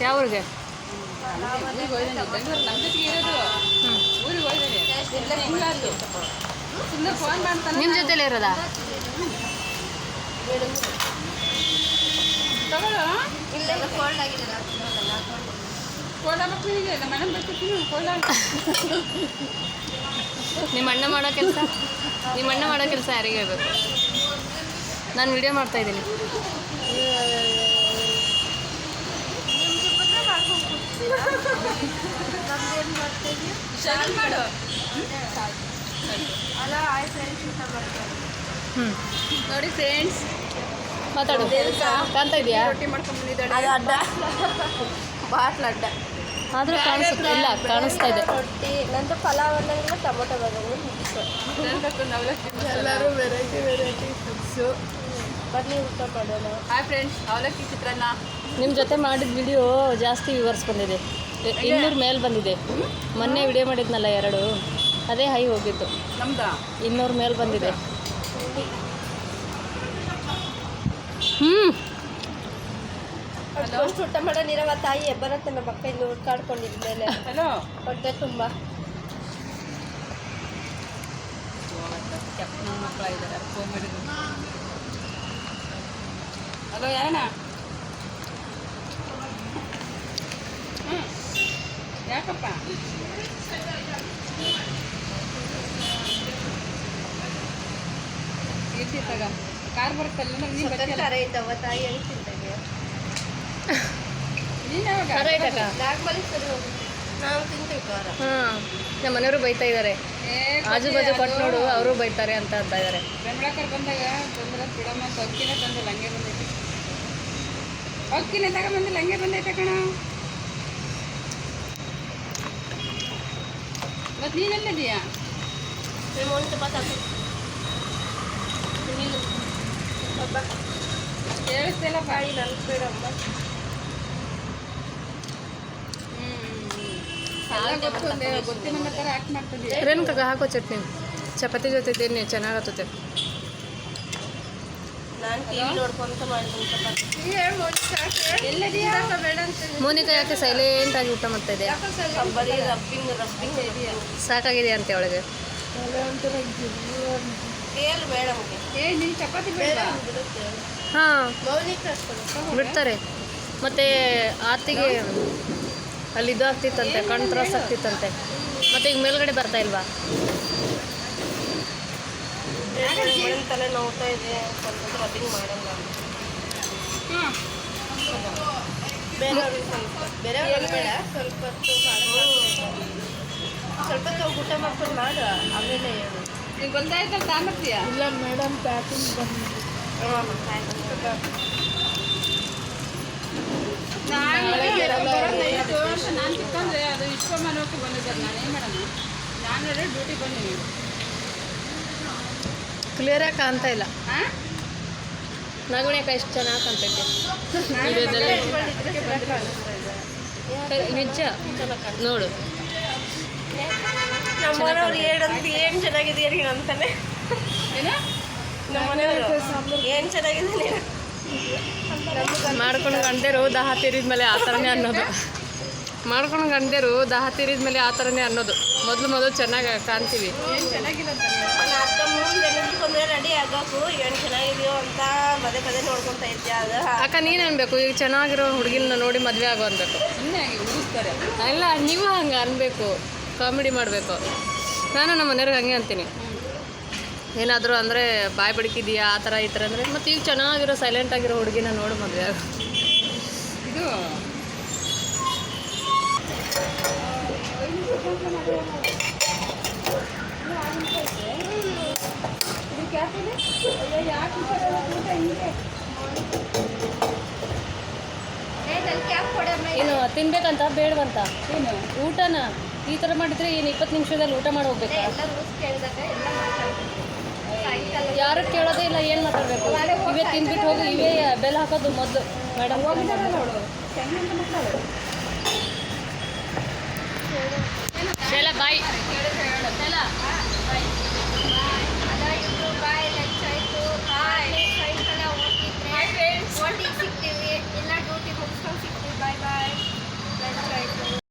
ಯಾವ ಊರಿಗೆ ನಮ್ಮ ಜೊತೆಲೇ ಇರೋದಾ? ನಿಮ್ಮ ಅಣ್ಣ ಮಾಡೋ ಕೆಲಸ? ನಿಮ್ಮ ಅಣ್ಣ ಮಾಡೋ ಕೆಲಸ ಯಾರಿಗೆ ಹೇಳ್ಬೇಕು? ನಾನು ವಿಡಿಯೋ ಮಾಡ್ತಾ ಇದ್ದೀನಿ ನಿಮ್ಗೆ ಬಂದ್ರೆ ಮಾಡ್ಕೊಂಡು ಕೂರ್ತೀರಾ ನಮ್ದೇನು ಮಾಡ್ತೀವಿ ಶಾಲ್ ಮಾಡು. ಅಲ್ಲ ಆಯ್ ಫ್ರೆಂಡ್ಸ್ ಊಟ ಮಾಡ್ತಾರೆ ಹ್ಞೂ ನೋಡಿ ಫ್ರೆಂಡ್ಸ್ ಮಾತಾಡು. ಕಾಣ್ತಾ ಇದೆಯಾ? ರೊಟ್ಟಿ ಮಾಡ್ಕೊಂಡು ಬಂದಿದ್ದಾಳೆ. ಅದು ಅಡ್ಡ. ಬಾಟ್ಲ ಅಡ್ಡ. ಆದರೂ ಕಾಣಿಸುತ್ತೆ. ಇಲ್ಲ ಕಾಣಿಸ್ತಾ ಇದೆ. ರೊಟ್ಟಿ. ನಂತರ ಪಲಾವ್ ಅನ್ನಂಗಿಲ್ಲ ಟೊಮೊಟೊ ಬರೋದು ಎಲ್ಲರೂ ವೆರೈಟಿ ವೆರೈಟಿ ಫುಡ್ಸು ಬನ್ನಿ ಊಟ ಮಾಡೋಣ. ಹಾಯ್ ಫ್ರೆಂಡ್ಸ್ ಅವಲಕ್ಕಿ ಚಿತ್ರಾನ್ನ. ನಿಮ್ಮ ಜೊತೆ ಮಾಡಿದ ವಿಡಿಯೋ ಜಾಸ್ತಿ ವ್ಯೂವರ್ಸ್ ಬಂದಿದೆ. ಇನ್ನೂರು ಮೇಲೆ ಬಂದಿದೆ. ಮೊನ್ನೆ ವಿಡಿಯೋ ಮಾಡಿದ್ನಲ್ಲ ಎರಡು. ಅದೇ ಹೈ ಹೋಗಿದ್ದು. ನಮ್ದ? ಇನ್ನೂರು ಮೇಲೆ ಬಂದಿದೆ. ಹ್ಞೂ ಅಷ್ಟು ಊಟ ಮಾಡೋನಿರವ ತಾಯಿ ಬರುತ್ತೆ ನಮ್ಮ ಅಕ್ಕ ಇಲ್ಲಿ ಹುಡ್ಕಾಡ್ಕೊಂಡಿದ್ಮೇಲೆ ಹೊಟ್ಟೆ ತುಂಬ. ನನ್ನ ಮಕ್ಕಳ ಇದ್ದಾರೆ ಫೋನ್ ಮಾಡಿದ್ರು. ಹಲೋ ಯಾರಣ್ಣ? ಯಾಕಪ್ಪ? ಇರ್ತಿ ತಗ. ಕಾರ್ ಬರುತ್ತಲ್ಲ ನೀನು ಇದ್ದವ ತಾಯಿ ಹೆಂಗ್ ತಿಂತಾಗೆ? ನೀನು ಯಾವಾಗ? ಖಾರ ಐತಕ್ಕ ನಾರ್ಮಲಿ ಸರಿ ಹೋಗಿ ನಾವು ತಿಂತೀವಿ ಖಾರ ಹಾಂ ನಮ್ಮ ಮನೆಯವರು ಬೈತಾ ಇದ್ದಾರೆ ಆಜು ಬಾಜು ಕೊಟ್ಟು ನೋಡು ಅವರು ಬೈತಾರೆ ಅಂತ ಅಂತ ಇದ್ದಾರೆ ಬೆಂಬಳಕರ್ ಬಂದಾಗ ಬಂದ್ರೆ ಬಿಡಮ್ಮ ಅಕ್ಕಿನೇ ತಂದಿಲ್ಲ ಹಂಗೆ ಬಂದೈತೆ. ಅಕ್ಕಿನೇ ತಗೊಂಬಂದಿಲ್ಲ ಹಂಗೆ ಬಂದೈತೆ ಕಣ. ಮತ್ತು ನೀನೆಲ್ಲಿದೀಯಾ ಕೇಳಿಸ್ತಿಲ್ಲ ಬಾಯಿ ಮಾಡ್ತಿದ್ದೀಯ. ರೇಣುಕಾಗ ಹಾಕೋ ಚಟ್ನಿ. ಚಪಾತಿ ಜೊತೆ ತಿನ್ನಿ ಚೆನ್ನಾಗತ್ತತೆ ನಾನು ಟಿವಿ ನೋಡ್ಕೊಂತ ಮಾಡಿದ್ದೀನಿ ಮೋನಿಕಾ ಯಾಕೆ ಸೈಲೆಂಟಾಗಿ ಊಟ ಮಾಡ್ತಾ ಇದೆ ಬರೀ ರಬ್ಬಿಂಗ್ ರಬ್ಬಿಂಗ್ ಇದೆಯಾ ಸಾಕಾಗಿದೆ ಅಂತ ಒಳಗೆ ಬೇಡ ಚಪಾತಿ ಬೇಡ ಹಾಂ. ಬಿಡ್ತಾರೆ. ಮತ್ತು ಆತಿಗೆ ಅಲ್ಲಿ ಇದು ಆಗ್ತಿತ್ತಂತೆ ಕಣ್ ತ್ರಾಸ ಆಗ್ತಿತ್ತಂತೆ. ಮತ್ತೆ ಈಗ ಮೇಲ್ಗಡೆ ಬರ್ತಾ ಇಲ್ವಾ? ತಲೆ ನೋಡ್ತಾ ಇದೆ ಸ್ವಲ್ಪ ರಬ್ಬಿಂಗ್ ಮಾಡಲ್ಲ ಬೇರೆ ಬೇರೆಯವ್ರಿಗೆ ಸ್ವಲ್ಪ ಬೇರೆಯವ್ರಿಗೆ ಬೇಡ ಸ್ವಲ್ಪ ಹೊತ್ತು ಸ್ವಲ್ಪ ಹೊತ್ತು ಊಟ ಮಾಡ್ಕೊಂಡು ಮಾಡು ಆಮೇಲೆ ಹೇಳು. ನಿಂಗೆ ಗೊತ್ತಾಯ್ತಲ್ಲ ತಾಮರ್ತೀಯಾ ಇಲ್ಲ ಮೇಡಮ್ ಪ್ಯಾಕಿಂಗ್ ಬಂದು ನಾನು ಚಿಕ್ಕಂದ್ರೆ ಅದು ವಿಶ್ವಮಾನವಕ್ಕೆ ಬಂದಿದ್ದಾರೆ. ನಾನು ಏನು ಮಾಡೋಣ? ನಾನು ಡ್ಯೂಟಿ ಬಂದಿದ್ದೀನಿ ಕ್ಲಿಯರಾಗಿ ಕಾಣ್ತಾ ಇಲ್ಲ. ಹಾಂ ನಗುಣ್ಯಕ ಎಷ್ಟು ಚೆನ್ನಾಗಿ ಕಾಣ್ತೈತೆ. ನಿಜ? ನೋಡು. ನಮ್ಮ ಮನೆಯವ್ರು ಏನಂತ ಏನು ಚೆನ್ನಾಗಿದೆ ನೀನು ಅಂತಾನೆ. ಏನು? ಚೆನ್ನಾಗಿದೆ ನೀನು ಮಾಡ್ಕೊಂಡು ಗಂಡರು ದಾಹ ತೀರಿದ್ಮೇಲೆ ಆ ಥರನೇ ಅನ್ನೋದು. ಮಾಡ್ಕೊಂಡು ಗಂಡರು ದಾಹ ತೀರಿದ್ಮೇಲೆ ಆ ಥರನೇ ಅನ್ನೋದು. ಮೊದಲು ಮೊದಲು ಚೆನ್ನಾಗಿ ಕಾಣ್ತೀವಿ. ಆಗೋಕು ಏನು ಚೆನ್ನಾಗಿದೆಯೋ ಅಂತ ಪದೇ ಪದೇ ನೋಡ್ಕೊಂತ ಇದ್ದೆ ಅದು? ಅಕ್ಕ ನೀನು ಅನ್ಬೇಕು ಈಗ ಚೆನ್ನಾಗಿರೋ ಹುಡುಗಿನ ನೋಡಿ ಮದುವೆ ಆಗೋ ಅನ್ಬೇಕು. ಸುಮ್ಮನೆ ಅಲ್ಲ ನೀವು ಹಂಗೆ ಅನ್ಬೇಕು ಕಾಮಿಡಿ ಮಾಡಬೇಕು. ನಾನು ನಮ್ಮ ಮನೆಯವ್ರಿಗೆ ಹಂಗೆ ಅಂತೀನಿ. ಏನಾದರೂ ಅಂದರೆ ಬಾಯ್ ಬಡ್ಕಿದೆಯಾ ಆ ಥರ ಈ ಥರ ಅಂದರೆ ಮತ್ತು ಈಗ ಚೆನ್ನಾಗಿರೋ ಸೈಲೆಂಟ್ ಆಗಿರೋ ಹುಡುಗಿನ ನೋಡಿ ಮದುವೆ ಆಗು. ಇದು ಏನು ತಿನ್ಬೇಕಂತ ಬೇಡವಂತ? ಏನು? ಊಟನ? ಈ ಥರ ಮಾಡಿದ್ರೆ ಏನು ಇಪ್ಪತ್ತು ನಿಮಿಷದಲ್ಲಿ ಊಟ ಮಾಡಿ ಹೋಗ್ಬೇಕು ಯಾರು ಕೇಳೋದೇ ಇಲ್ಲ ಏನು ಮಾತಾಡ್ಬೇಕು? ಇವೇ ತಿನ್ಬಿಟ್ಟು ಹೋಗಿ ಇವೇ ಬೆಲ್ಲ ಹಾಕೋದು ಮೊದಲು ಮೇಡಮ್. ಬಾಯ್. ಬಾಯ್.